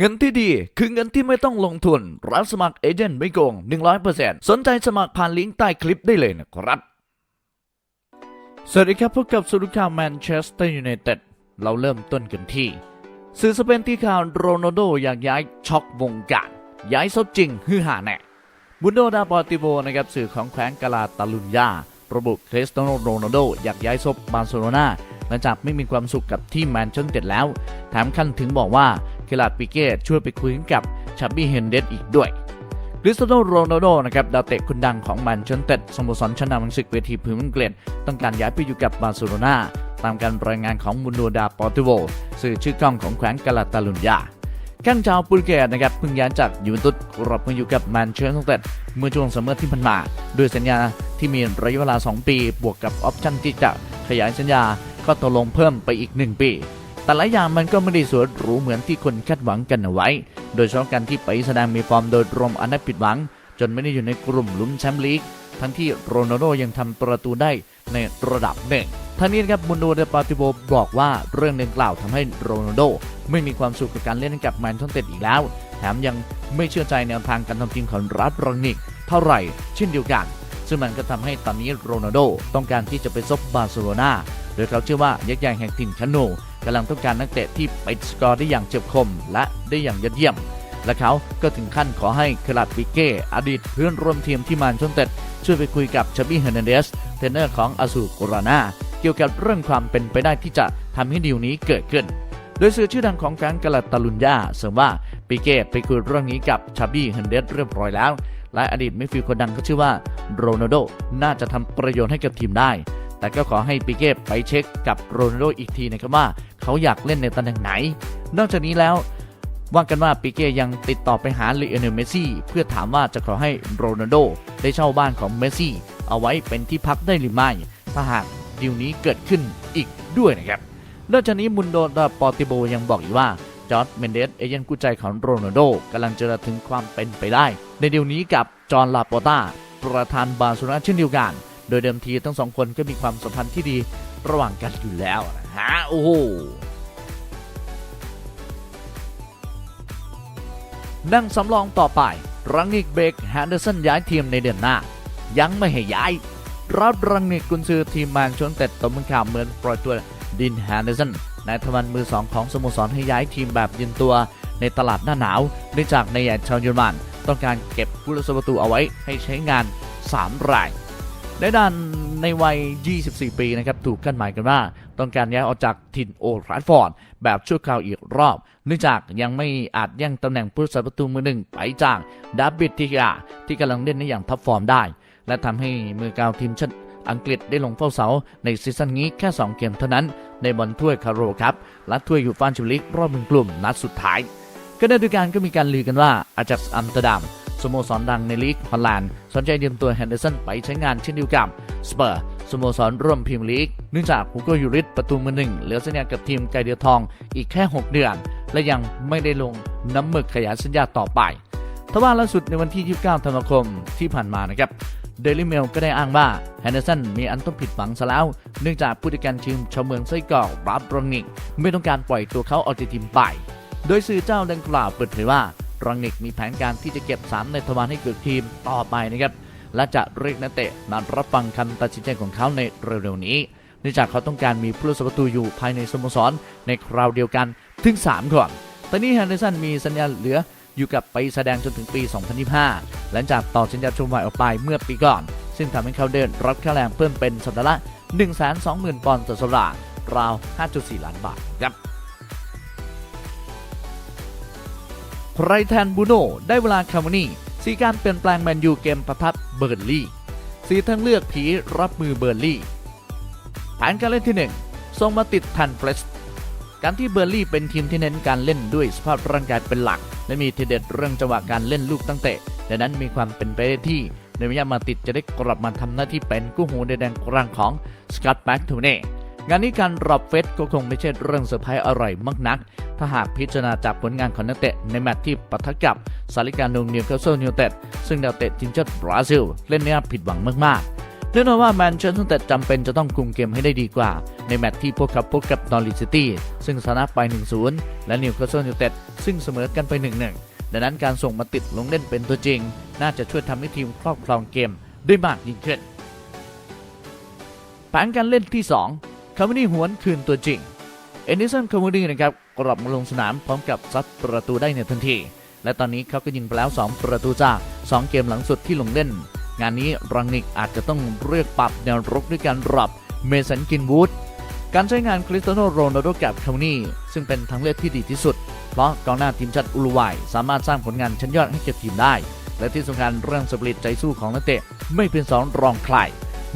เงินที่ดีคือเงินที่ไม่ต้องลงทุนรับสมัครเอเจนต์ไม่โกง 100%สนใจสมัครผ่านลิงก์ใต้คลิปได้เลยนะครับ สวัสดีครับพบกับสุรุข่าวแมนเชสเตอร์ยูไนเต็ดเราเริ่มต้นกันที่ สื่อสเปนที่ข่าวโรนัลโดอยากย้ายช็อกวงการย้ายซบจริงฮือหาแน่บุนโดดาปอติโวนะครับสื่อของแขวงกาลาตาลุญญาระบุคริสเตียโนโรนัลโดอยากย้ายซบบาร์เซโลนาหลังจากไม่มีความสุขกับที่แมนเชสเตอร์แล้วแถมขั้นถึงบอกว่า เกลาดปิเก้ช่วยไปคุยกับชับบี้เฮนเดสอีกด้วยคริสเตียโนโรนัลโดนะครับดาวเตะคนดังของแมนเชสเตอร์สโมสรชั้นนำอังกฤษเวทีพื้นอังกฤษต้องการย้ายไปอยู่กับบาร์เซโลนาตามการรายงานของมุนโดดาปอติโวสื่อชื่อกล้องของแขวงกาลาตาลุญญาข้างชาวโปรตุเกสนะครับเพิ่งย้ายจากยูเวนตุสกลับมาอยู่กับแมนเชสเตอร์เมื่อช่วงซัมเมอร์ที่ผ่านมาด้วยสัญญาที่มีระยะเวลา 2 ปี บวกกับออปชั่นที่จะขยายสัญญาก็ตกลงเพิ่มไปอีก 1 ปี แต่หลายอย่างมันก็ไม่ได้สวยหรูเหมือนที่คนคาดหวังกันเอาไว้ โดยเฉพาะการที่ไปแสดงมีฟอร์มโดยรวมอันน่าผิดหวัง จนไม่ได้อยู่ในกลุ่มลุ้นแชมป์ลีก ทั้งที่โรนัลโดยังทำประตูได้ในระดับหนึ่งท่านี้นะครับมุนโดเดปาติโบบอกว่าเรื่องดังกล่าวทำให้โรนัลโดไม่มีความสุขกับการเล่นกับแมนเชสเตอร์อีกแล้ว แถมยังไม่เชื่อใจแนวทางการทำทีมของรัฐรังนิกเท่าไหร่เช่นเดียวกัน ซึ่งมันก็ทำให้ตอนนี้โรนัลโดต้องการที่จะไปซบบาร์เซโลนาโดยเขาเชื่อว่ายักษ์ใหญ่แห่งถิ่นคาโนกำลังต้องการนักเตะที่ไปสกอร์ได้อย่างเจ็บคม และได้อย่างยอดเยี่ยม และเขาก็ถึงขั้นขอให้คลาดปิเก้อดีตเพื่อนร่วมทีมที่มานชนเต็ดช่วยไปคุยกับชาบี้เฮนเดสเทรนเนอร์ของอาซูโกรานาเกี่ยวกับเรื่องความเป็นไปได้ที่จะทำให้ดีลนี้เกิดขึ้น โดยสื่อชื่อดังของก๊งกาลาตาลุญญาเสริมว่าปิเก้ไปคุยเรื่องนี้กับชาบี้เฮนเดสเรียบร้อยแล้วและอดีตมิดฟิลด์คนดังก็ชื่อว่าโรนัลโดน่าจะทำประโยชน์ให้กับทีมได้ แต่ก็ขอให้ปิเก้ไปเช็คกับโรนัลโดอีกทีนะครับว่า เขาอยากเล่นในตำแหน่งไหน นอกจากนี้แล้วว่ากันว่าปิเก้ยังติดต่อไปหาลีโอเนลเมสซี่เพื่อถามว่าจะขอให้โรนัลโดได้เช่าบ้านของเมสซี่เอาไว้เป็นที่พักได้หรือไม่ ถ้าหากดีลนี้เกิดขึ้นอีกด้วยนะครับ นอกจากนี้มุนโดดาปอติโบยังบอกอีกว่า จอร์ดเมนเดสเอเจนต์กู้ใจของโรนัลโดกำลังจะถึงความเป็นไปได้ ในดีลนี้กับจอห์นลาโปตาประธานบาร์เซโลนาเช่นเดียวกัน โดยเดิมทีทั้งสองคนก็มีความสัมพันธ์ที่ดีระหว่างกันอยู่แล้วนะฮะโอ้โหนั่งสำรองต่อไป รังนิกเบกแฮนเดอร์สันย้ายทีมในเดือนหน้า ยังไม่ให้ย้ายรับรังนิกกุนซือทีมแมนชนเต็ดตบมือข่าวเหมือนปล่อยตัวดินแฮนเดอร์สันนายทวันมือสองของสโมสรให้ย้ายทีมแบบยืนตัวในตลาดหน้าหนาวเนื่องจากนายใหญ่ชาวเยอรมันต้องการเก็บผู้รักษาประตูเอาไว้ให้ใช้งาน 3 ราย ในด้านในวัย 24 ปีนะครับถูกคาดหมายกันว่า ต้องการย้ายออกจากถิ่นโอราฟฟอร์ด แบบชั่วคราวอีกรอบ เนื่องจากยังไม่อาจแย่งตำแหน่งผู้รักษาประตูมือหนึ่งไปจากดาบิดทิกาที่กำลังเล่นในอย่างท็อปฟอร์มได้ และทำให้มือกาวทีมชาติอังกฤษได้ลงเฝ้าเสาในซีซั่นนี้แค่ 2 เกมเท่านั้น ในบอลถ้วยคาร์โรครับและถ้วยยูฟ่าแชมเปี้ยนลีกรอบหนึ่งกลุ่มนัดสุดท้าย ก็ในด้วยกันก็มีการลือกันว่าอาจากอัมสเตอร์ดัม สโมสรดังในลีกฮอลแลนด์สนใจเดียมตัวแฮนเดอร์สันไปใช้งานเช่นเดียวกับสเปอร์สโมสรร่วมพรีเมียร์ลีกเนื่องจากฮูโกยูริสประตูมือหนึ่งเหลือสัญญากับทีมไกเดียทองอีกแค่ 6 เดือน และยังไม่ได้ลงน้ำหมึกขยายสัญญาต่อไปทว่าล่าสุดในวันที่ 29 ธันวาคมที่ผ่านมานะครับเดลิเมลก็ได้อ้างว่าแฮนเดอร์สันมีอันต้องผิดหวังซะแล้ว เนื่องจากผู้จัดการทีมชาวเมืองไส้กรอกรับรองนิก ไม่ต้องการปล่อยตัวเขาออกจากทีมไป โดยสื่อเจ้าดังกล่าวเปิดเผยว่า รังนิกมีแผนการที่จะเก็บ 3 ในทวารให้เกิดทีมต่อไปนะครับและจะเรียกนักเตะมารับฟังคำตัดสินใจของเขาในเร็วๆนี้เนื่องจากเขาต้องการมีผู้รักษาประตูอยู่ภายในสโมสรในคราวเดียวกันถึง 3 คนตอนนี้แฮนเดอร์สันมีสัญญาเหลืออยู่กับไปแสดงจนถึงปี 2025 หลังจากต่อสัญญาชมใหม่ออกไปเมื่อปีก่อน ซึ่งทำให้เขาเดินรับค่าแรงเพิ่มเป็นสัปดาห์ละ 120,000 ปอนด์ต่อสัปดาห์ราว 5.4 ล้านบาทครับ ใครแทนบูโน่ได้เวลาคาร์โมนีสีการเปลี่ยนแปลงแมนยูเกมประทับเบิร์นลี่สีทั้งเลือกผีรับมือเบิร์นลี่แผนการเล่นที่ 1 ส่งมาติดทันเฟรสการที่เบอร์ลี่เป็นทีมที่เน้นการเล่นด้วยสภาพร่างกายเป็นหลัก และมีทีเด็ดเรื่องจังหวะการเล่นลูกตั้งเตะดังนั้นมีความเป็นไปได้ที่ในวิญญามาติดจะได้กลับมาทำหน้าที่เป็นกู้หูในแดนกลางของสกอตแบ็กทูเน่ งานนี้การรอบเฟสก็คงไม่ใช่เรื่องเซอร์ไพรส์อร่อยมากนัก ถ้าหากพิจารณาจากผลงานของนักเตะในแมตช์ที่ปะทะกับซาลิการนุงนิวคาสเซิลยูไนเต็ดซึ่งดาวเตะทีมชาติบราซิล เล่นเนี่ยผิดหวังมากๆในแน่นอนว่าแมนเชสเตอร์ยูไนเต็ดจำเป็นจะต้องคุมเกมให้ได้ดีกว่า ในแมตช์ที่พวกเขาพบกับนอริซิตี้ซึ่งชนะไป 1-0 และนิวคาสเซิลยูไนเต็ดซึ่งเสมอกันไป 1-1 ดังนั้นการส่งมาติดลงเล่นเป็นตัวจริง น่าจะช่วยทำให้ทีมครอบครองเกมได้มากยิ่งขึ้นแผนการเล่นที่ 2 คาร์มินีหวนคืนตัวจริง เอนิสันคาร์มินีนะครับกลับมาลงสนามพร้อมกับซัดประตูได้ในทันที และตอนนี้เขาก็ยิงไปแล้ว 2 ประตูจาก 2 เกมหลังสุดที่ลงเล่น งานนี้รังนิกอาจจะต้องเรียกปรับแนวรุกด้วยการรับเมสันกินวูดการใช้งานคริสตโนโรนัลโดกับคาร์มนีซึ่งเป็นทางเลือกที่ดีที่สุด เพราะกองหน้าทีมชาติอุรุกวัยสามารถสร้างผลงานชั้นยอดให้กับทีมได้ และที่สำคัญเรื่องสปริตใจสู้ของนักเตะไม่เป็นสองรองใคร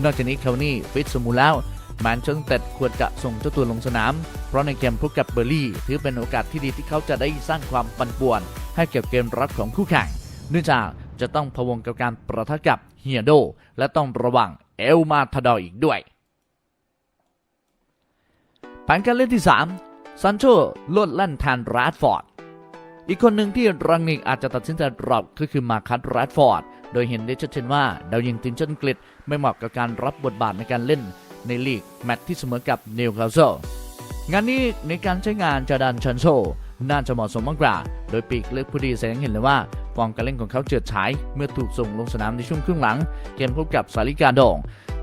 นอกจากนี้คาร์มนีฟิตสมบูรณ์แล้ว แมนเชสเตอร์ยูไนเต็ดควรจะส่งเจ้าตัวลงสนาม เพราะในเกมพบกับเบอร์ลี่ ถือเป็นโอกาสที่ดีที่เขาจะได้สร้างความปั่นป่วน ให้เก็บเกมรับของคู่แข่งเนื่องจากจะต้องพะวงกับการประทะกับเฮียโด และต้องระวังเอลมาทาดออีกด้วยแผนการเล่นที่ 3 ซันโชลดแล่นแทนแรดฟอร์ด อีกคนหนึ่งที่รังนิกอาจจะตัดสินใจดรอปก็คือมาคัตแรดฟอร์ด โดยเห็นได้ชัดเจนว่า ดาวยิงทีมชาติอังกฤษไม่เหมาะกับการรับบทบาทในการเล่น ในลีก แมตช์ที่เสมอกับนิวคาสเซิลงานนี้ในการใช้งานจาดันชันโชน่าจะเหมาะสมมากกว่า โดยปีกเลือกผู้ดีแสดงเห็นเลยว่าฟอร์มการเล่นของเขาเจิดฉาย เมื่อถูกส่งลงสนามในช่วงครึ่งหลัง เกมพบกับสาริกาโดง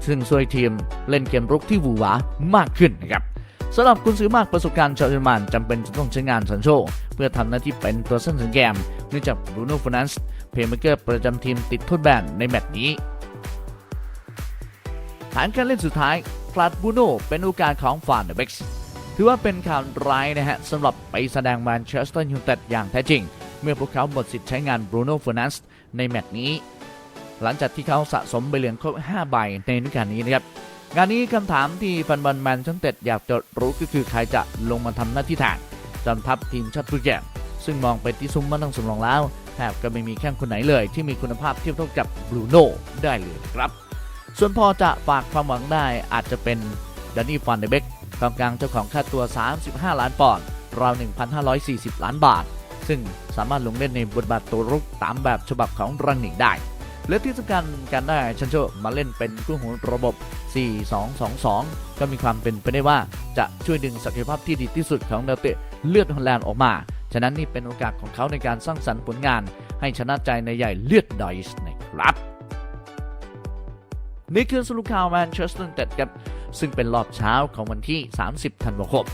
ซึ่งช่วยทีมเล่นเกมรุกที่หวือหวามากขึ้นนะครับสำหรับคุณซื้อมากประสบการณ์ชาวเยอรมันจำเป็นจะต้องใช้งานซันโชเพื่อทำหน้าที่เป็นตัวเส้นสังเกมเนื่องจากบรูโน่ฟ r นันส์เพลย์เมเกอร์ประจำทีมติดโทษแบนในแมตช์นี้ นการเล่นสุดท้ายพลาดบูโน่เป็นโอกาสของฟานเดเบ็กส์ถือว่าเป็นข่าวร้ายนะฮะสำหรับไปแสดงแมนเชสเตอร์ยูไนเต็ดอย่างแท้จริง เมื่อพวกเขาหมดสิทธิ์ใช้งานบรูโน่ฟ r นันส์ในแมตช์นี้ หลังจากที่เขาสะสมใบเหลืองครบ 5 ใบในฤดูกาลนี้นะครับงานนี้คำถามที่แฟนบอลแมนเชสเตอร์อยากจะรู้ก็คือใครจะลงมาทำหน้าที่แทนจำทัพทีมชาติโปรแกรมซึ่งมองไปที่ซุ้มมันตั้งสำรองแล้วแทบก็ไม่มีแข้งคนไหนเลย ที่มีคุณภาพเทียบเท่ากับบรูโน่ได้เลยครับ ส่วนพอจะฝากความหวังได้อาจจะเป็นดานนี่ฟันเดเบกกองกลางเจ้าของค่าตัว 35 ล้านปอนด์ราว 1,540 ล้านบาท ซึ่งสามารถลงเล่นในบทบาทตัวรุกตามแบบฉบับของรังหนิงได้ และที่สำคัญการได้ชันโชมาเล่นเป็นคู่หูระบบ 4-2-2-2 ก็มีความเป็นไปได้ว่าจะช่วยดึงศักยภาพที่ดีที่สุดของดาวเตะเลือดฮอลแลนด์ออกมา ฉะนั้นนี่เป็นโอกาสของเขาในการสร้างสรรค์ผลงาน ให้ชนะใจในใหญ่เลือดดอยส์นะครับ นี่คือสรุปข่าวแมนเชสเตอร์ยูไนเต็ดครับซึ่งเป็นรอบเช้าของวันที่ 30 ธันวาคม